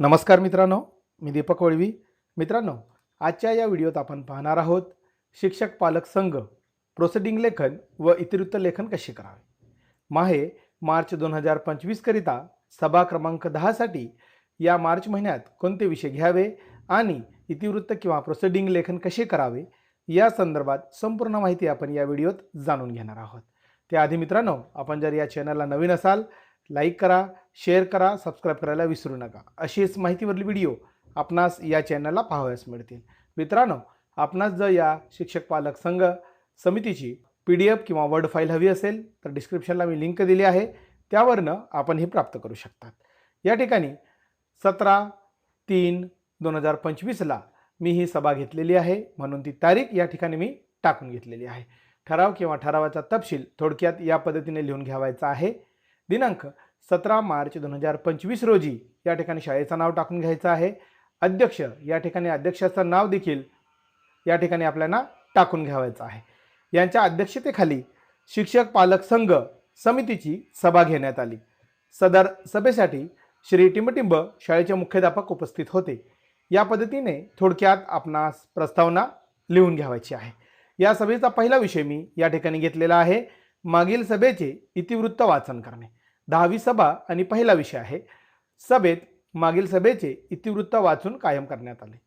नमस्कार मित्रांनो मी दीपक वळवी. मित्रांनो आजच्या या व्हिडिओत आपण पाहणार आहोत शिक्षक पालक संघ प्रोसिडिंग लेखन व इतिवृत्त लेखन कसे करावे? माहे मार्च दोन हजार पंचवीसकरिता सभा क्रमांक दहासाठी या मार्च महिन्यात कोणते विषय घ्यावे आणि इतिवृत्त किंवा प्रोसिडिंग लेखन कसे करावे या संदर्भात संपूर्ण माहिती आपण या व्हिडिओत जाणून घेणार आहोत. त्याआधी मित्रांनो आपण जर या चॅनलला नवीन असाल लाईक करा शेअर करा सबस्क्राईब करायला विसरू नका. अशीच माहितीवरील व्हिडिओ आपणास या चॅनलला पाहावयास मिळतील. मित्रांनो आपणास जर या शिक्षक पालक संघ समितीची पी डी एफ किंवा वर्ड फाईल हवी असेल तर डिस्क्रिप्शनला मी लिंक दिली आहे. त्यावरनं आपण हे प्राप्त करू शकतात. या ठिकाणी सतरा तीन दोन हजार पंचवीसला मी ही सभा घेतलेली आहे. म्हणून ती तारीख या ठिकाणी मी टाकून घेतलेली आहे. ठराव किंवा ठरावाचा तपशील थोडक्यात या पद्धतीने लिहून घ्यावायचा आहे. दिनांक सतरा मार्च दोन हजार पंचवीस रोजी या ठिकाणी शाळेचं नाव टाकून घ्यायचं आहे. अध्यक्ष या ठिकाणी अध्यक्षाचं नाव देखील या ठिकाणी आपल्याला टाकून घ्यावायचं आहे. यांच्या अध्यक्षतेखाली शिक्षक पालक संघ समितीची सभा घेण्यात आली. सदर सभेसाठी श्री टिंबटिंब शाळेचे मुख्याध्यापक उपस्थित होते. या पद्धतीने थोडक्यात आपणास प्रस्तावना लिहून घ्यावायची आहे. या सभेचा पहिला विषय मी या ठिकाणी घेतलेला आहे. मागील सभेचे इतिवृत्त वाचन करणे. दहावी सभा आणि पहिला विषय आहे. सभेत मागील सभेचे इतिवृत्त वाचून कायम करण्यात आले.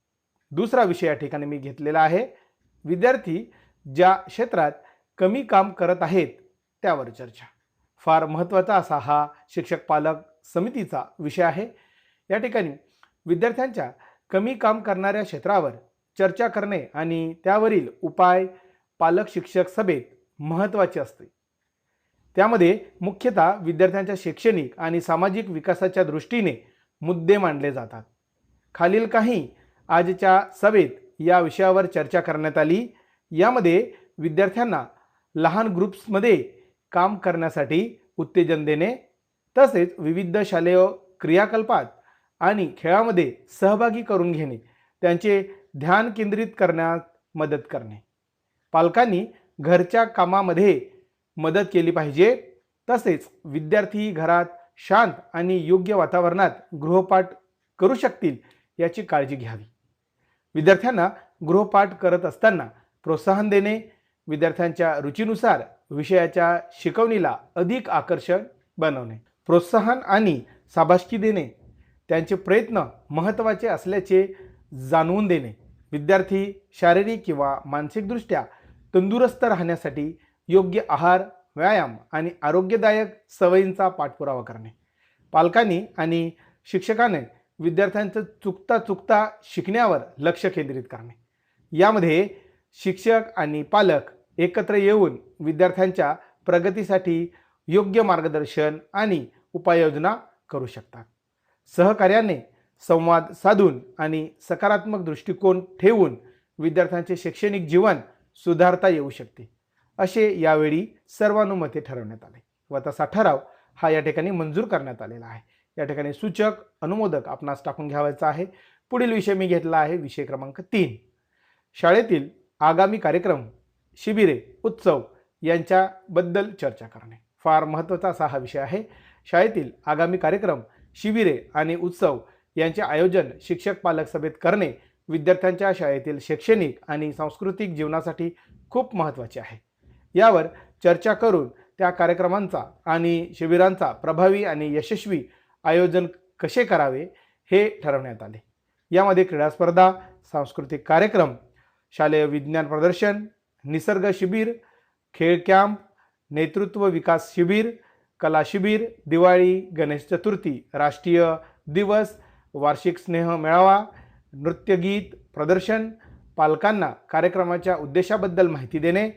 दुसरा विषय या ठिकाणी मी घेतलेला आहे. विद्यार्थी ज्या क्षेत्रात कमी काम करत आहेत त्यावर चर्चा. फार महत्त्वाचा असा हा शिक्षक पालक समितीचा विषय आहे. या ठिकाणी विद्यार्थ्यांच्या कमी काम करणाऱ्या क्षेत्रावर चर्चा करणे आणि त्यावरील उपाय पालक शिक्षक सभेत महत्त्वाचे असते. त्यामध्ये मुख्यतः विद्यार्थ्यांच्या शैक्षणिक आणि सामाजिक विकासाच्या दृष्टीने मुद्दे मांडले जातात. खालील काही आजच्या सभेत या विषयावर चर्चा करण्यात आली. यामध्ये विद्यार्थ्यांना लहान ग्रुप्समध्ये काम करण्यासाठी उत्तेजन देणे तसेच विविध शालेय क्रियाकल्पात आणि खेळामध्ये सहभागी करून घेणे त्यांचे ध्यान केंद्रित करण्यात मदत करणे. पालकांनी घरच्या कामामध्ये मदत केली पाहिजे. तसेच विद्यार्थी घरात शांत आणि योग्य वातावरणात गृहपाठ करू शकतील याची काळजी घ्यावी. विद्यार्थ्यांना गृहपाठ करत असताना प्रोत्साहन देणे विद्यार्थ्यांच्या रुचीनुसार विषयाच्या शिकवणीला अधिक आकर्षण बनवणे प्रोत्साहन आणि शाबासकी देणे त्यांचे प्रयत्न महत्त्वाचे असल्याचे जाणवून देणे विद्यार्थी शारीरिक किंवा मानसिकदृष्ट्या तंदुरुस्त राहण्यासाठी योग्य आहार व्यायाम आणि आरोग्यदायक सवयींचा पाठपुरावा करणे. पालकांनी आणि शिक्षकाने विद्यार्थ्यांचं चुकता चुकता शिकण्यावर लक्ष केंद्रित करणे. यामध्ये शिक्षक आणि पालक एकत्र येऊन विद्यार्थ्यांच्या प्रगतीसाठी योग्य मार्गदर्शन आणि उपाययोजना करू शकतात. सहकार्याने संवाद साधून आणि सकारात्मक दृष्टिकोन ठेवून विद्यार्थ्यांचे शैक्षणिक जीवन सुधारता येऊ शकते. असे यावेळी सर्वानुमते ठरवण्यात आले. व तसा ठराव हा या ठिकाणी मंजूर करण्यात आलेला आहे. या ठिकाणी सूचक अनुमोदक आपणास टाकून घ्यावायचा आहे. पुढील विषय मी घेतला आहे विषय क्रमांक तीन. शाळेतील आगामी कार्यक्रम शिबिरे उत्सव यांच्याबद्दल चर्चा करणे. फार महत्त्वाचा असा हा विषय आहे. शाळेतील आगामी कार्यक्रम शिबिरे आणि उत्सव यांचे आयोजन शिक्षक पालक सभेत करणे विद्यार्थ्यांच्या शाळेतील शैक्षणिक आणि सांस्कृतिक जीवनासाठी खूप महत्त्वाचे आहे. यावर चर्चा करून त्या कार्यक्रमांचा आणि शिबिरांचा प्रभावी आणि यशस्वी आयोजन कसे करावे हे ठरवण्यात आले. यामध्ये क्रीडास्पर्धा सांस्कृतिक कार्यक्रम शालेय विज्ञान प्रदर्शन निसर्ग शिबिर खेळ कॅम्प नेतृत्व विकास शिबिर कला शिबिर दिवाळी गणेश चतुर्थी राष्ट्रीय दिवस वार्षिक स्नेह मेळावा नृत्यगीत प्रदर्शन पालकांना कार्यक्रमाच्या उद्देशाबद्दल माहिती देणे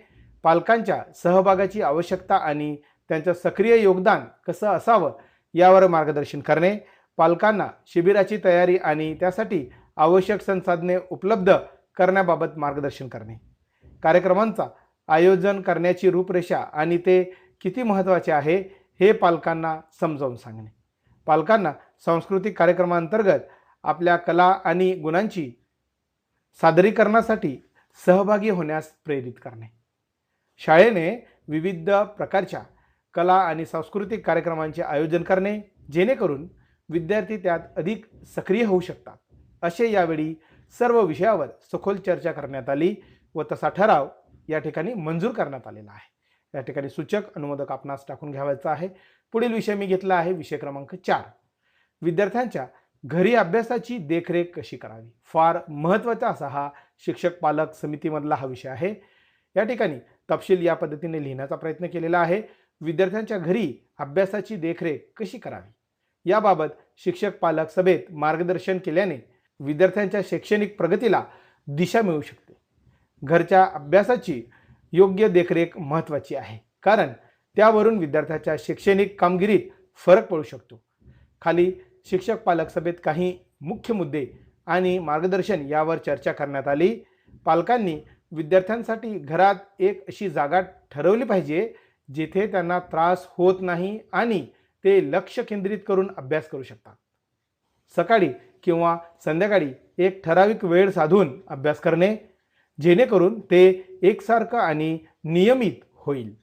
पालकांच्या सहभागाची आवश्यकता आणि त्यांचं सक्रिय योगदान कसं असावं यावर मार्गदर्शन करणे पालकांना शिबिराची तयारी आणि त्यासाठी आवश्यक संसाधने उपलब्ध करण्याबाबत मार्गदर्शन करणे. कार्यक्रमांचा आयोजन करण्याची रूपरेषा आणि ते किती महत्त्वाचे आहे हे पालकांना समजावून सांगणे. पालकांना सांस्कृतिक कार्यक्रमांतर्गत आपल्या कला आणि गुणांची सादरीकरणासाठी सहभागी होण्यास प्रेरित करणे. शाळेने विविध प्रकारच्या कला आणि सांस्कृतिक कार्यक्रमांचे आयोजन करणे जेणेकरून विद्यार्थी त्यात अधिक सक्रिय होऊ शकतात. असे यावेळी सर्व विषयावर सखोल चर्चा करण्यात आली व तसा ठराव या ठिकाणी मंजूर करण्यात आलेला आहे. या ठिकाणी सूचक अनुमोदक आपणास टाकून घ्यावायचा आहे. पुढील विषय मी घेतला आहे विषय क्रमांक चार. विद्यार्थ्यांच्या घरी अभ्यासाची देखरेख कशी करावी? फार महत्त्वाचा असा हा शिक्षक पालक समितीमधला हा विषय आहे. या ठिकाणी तपशील या पद्धतीने लिहिण्याचा प्रयत्न केलेला आहे. विद्यार्थ्यांच्या घरी अभ्यासाची देखरेख कशी करावी? याबाबत शिक्षक पालक सभेत मार्गदर्शन केल्याने विद्यार्थ्यांच्या शैक्षणिक प्रगतीला दिशा मिळू शकते. घरच्या अभ्यासाची योग्य देखरेख महत्त्वाची आहे. कारण त्यावरून विद्यार्थ्याच्या शैक्षणिक कामगिरीत फरक पडू शकतो. खाली शिक्षक पालक सभेत काही मुख्य मुद्दे आणि मार्गदर्शन यावर चर्चा करण्यात आली. पालकांनी विद्यार्थ्यांसाठी घरात एक अशी जागा ठरवली पाहिजे जिथे त्यांना त्रास होत नाही आणि ते लक्ष केंद्रित करून अभ्यास करू शकतात. सकाळी किंवा संध्याकाळी एक ठराविक वेळ साधून अभ्यास करणे जेणेकरून ते एकसारखं आणि नियमित होईल.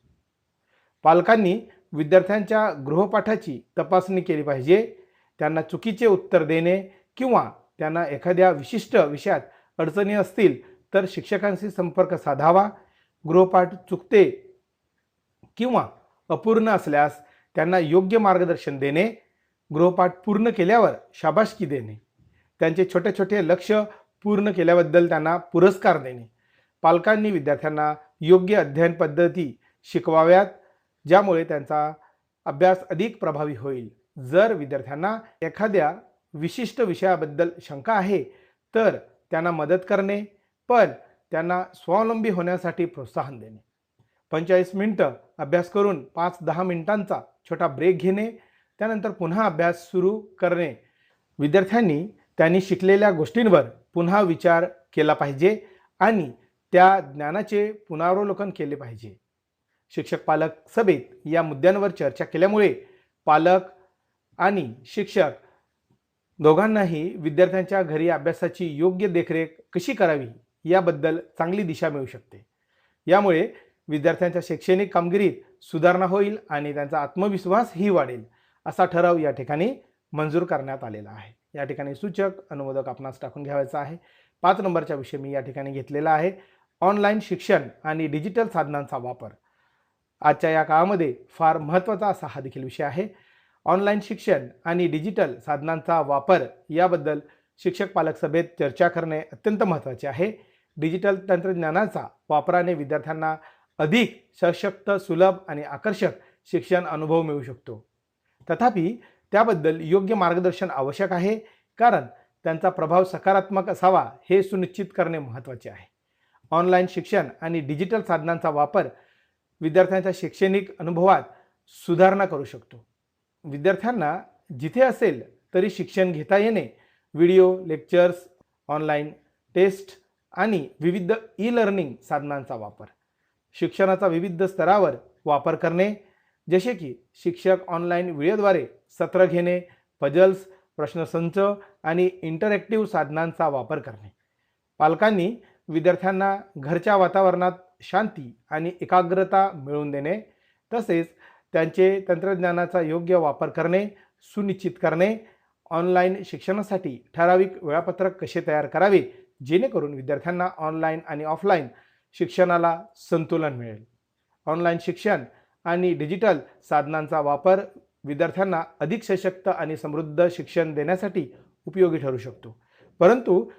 पालकांनी विद्यार्थ्यांच्या गृहपाठाची तपासणी केली पाहिजे त्यांना चुकीचे उत्तर देणे किंवा त्यांना एखाद्या विशिष्ट विषयात अडचणी असतील तर शिक्षकांशी संपर्क साधावा गृहपाठ चुकते किंवा अपूर्ण असल्यास त्यांना योग्य मार्गदर्शन देणे गृहपाठ पूर्ण केल्यावर शाबासकी देणे. त्यांचे छोटे छोटे लक्ष पूर्ण केल्याबद्दल त्यांना पुरस्कार देणे. पालकांनी विद्यार्थ्यांना योग्य अध्ययन पद्धती शिकवाव्यात ज्यामुळे त्यांचा अभ्यास अधिक प्रभावी होईल. जर विद्यार्थ्यांना एखाद्या विशिष्ट विषयाबद्दल शंका आहे तर त्यांना मदत करणे पण त्यांना स्वावलंबी होण्यासाठी प्रोत्साहन देणे. पंचेचाळीस मिनटं अभ्यास करून पाच दहा मिनिटांचा छोटा ब्रेक घेणे त्यानंतर पुन्हा अभ्यास सुरू करणे. विद्यार्थ्यांनी त्यांनी शिकलेल्या गोष्टींवर पुन्हा विचार केला पाहिजे आणि त्या ज्ञानाचे पुनरावलोकन केले पाहिजे. शिक्षक पालक सभेत या मुद्द्यांवर चर्चा केल्यामुळे पालक आणि शिक्षक दोघांनाही विद्यार्थ्यांच्या घरी अभ्यासाची योग्य देखरेख कशी करावी? याबद्दल चांगली दिशा मिळू शकते. यामुळे विद्यार्थ्यांच्या शैक्षणिक कामगिरीत सुधारणा होईल आणि त्यांचा आत्मविश्वासही वाढेल असा ठराव या ठिकाणी मंजूर करण्यात आलेला आहे. या ठिकाणी सूचक अनुमोदक आपणास टाकून घ्यावायचा आहे. पाच नंबरचा विषय मी या ठिकाणी घेतलेला आहे. ऑनलाईन शिक्षण आणि डिजिटल साधनांचा वापर. आजच्या या काळामध्ये फार महत्त्वाचा असा हा देखील विषय आहे. ऑनलाईन शिक्षण आणि डिजिटल साधनांचा वापर याबद्दल शिक्षक पालक सभेत चर्चा करणे अत्यंत महत्त्वाचे आहे. डिजिटल तंत्रज्ञानाचा वापराने विद्यार्थ्यांना अधिक सशक्त सुलभ आणि आकर्षक शिक्षण अनुभव मिळू शकतो. तथापि त्याबद्दल योग्य मार्गदर्शन आवश्यक आहे कारण त्यांचा प्रभाव सकारात्मक असावा हे सुनिश्चित करणे महत्त्वाचे आहे. ऑनलाईन शिक्षण आणि डिजिटल साधनांचा वापर विद्यार्थ्यांच्या शैक्षणिक अनुभवात सुधारणा करू शकतो. विद्यार्थ्यांना जिथे असेल तरी शिक्षण घेता येणे व्हिडिओ लेक्चर्स ऑनलाईन टेस्ट आणि विविध ई लर्निंग साधनांचा वापर. शिक्षणाचा विविध स्तरावर वापर करणे जसे की शिक्षक ऑनलाईन व्हिडिओद्वारे सत्र घेणे पजल्स प्रश्नसंच आणि इंटरॅक्टिव्ह साधनांचा वापर करणे. पालकांनी विद्यार्थ्यांना घरच्या वातावरणात शांती आणि एकाग्रता मिळवून देणे तसेच त्यांचे तंत्रज्ञानाचा योग्य वापर करणे सुनिश्चित करणे ऑनलाईन शिक्षणासाठी ठराविक वेळापत्रक कसे तयार करावे जेणेकरून विद्यार्थ्यांना ऑनलाईन आणि ऑफलाईन शिक्षणाला संतुलन मिळेल. ऑनलाईन शिक्षण आणि डिजिटल साधनांचा वापर विद्यार्थ्यांना अधिक सशक्त आणि समृद्ध शिक्षण देण्यासाठी उपयोगी ठरू शकतो. परंतु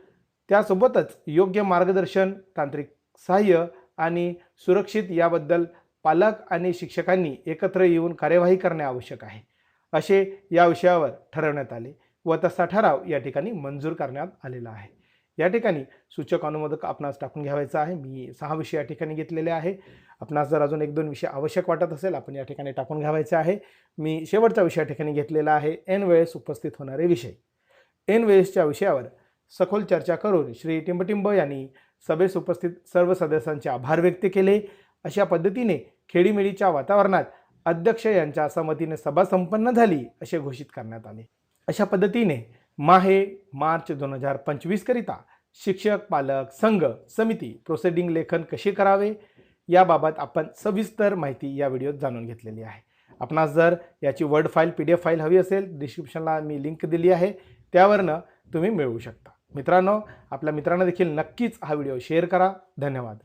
त्यासोबतच योग्य मार्गदर्शन तांत्रिक सहाय्य आणि सुरक्षित याबद्दल पालक आणि शिक्षकांनी एकत्र येऊन कार्यवाही करणे आवश्यक आहे. असे या विषयावर ठरवण्यात आले व तसा ठराव या ठिकाणी मंजूर करण्यात आलेला आहे. या ठिकाणी सूचक अनुमोदक आपणास टाकून घ्यावायचा आहे. मी सहा विषय या ठिकाणी घेतलेले आहे. आपणास जर अजून एक दोन विषय आवश्यक वाटत असेल आपण या ठिकाणी टाकून घ्यावायचे आहे. मी शेवटचा विषय या ठिकाणी घेतलेला आहे. एन वेळेस उपस्थित होणारे विषय. एन वेळेसच्या विषयावर सखोल चर्चा करून श्री टिंबटिंब यांनी सभेस उपस्थित सर्व सदस्यांचे आभार व्यक्त केले. अशा पद्धतीने खेडीमेडीच्या वातावरणात अध्यक्ष यांच्या सहमतीने सभा संपन्न झाली असे घोषित करण्यात आले. अशा पद्धतीने माहे मार्च दोन हजार पंचवीसकरिता शिक्षक पालक संघ समिती प्रोसिडिंग लेखन कसे करावे? याबाबत आपण सविस्तर माहिती या व्हिडिओत जाणून घेतलेली आहे. आपणास जर याची word file P D F file हवी असेल डिस्क्रिप्शनला मी लिंक दिली आहे. त्यावरनं तुम्ही मिळवू शकता. मित्रांनो आपल्या मित्रांना देखील नक्कीच हा व्हिडिओ शेअर करा. धन्यवाद.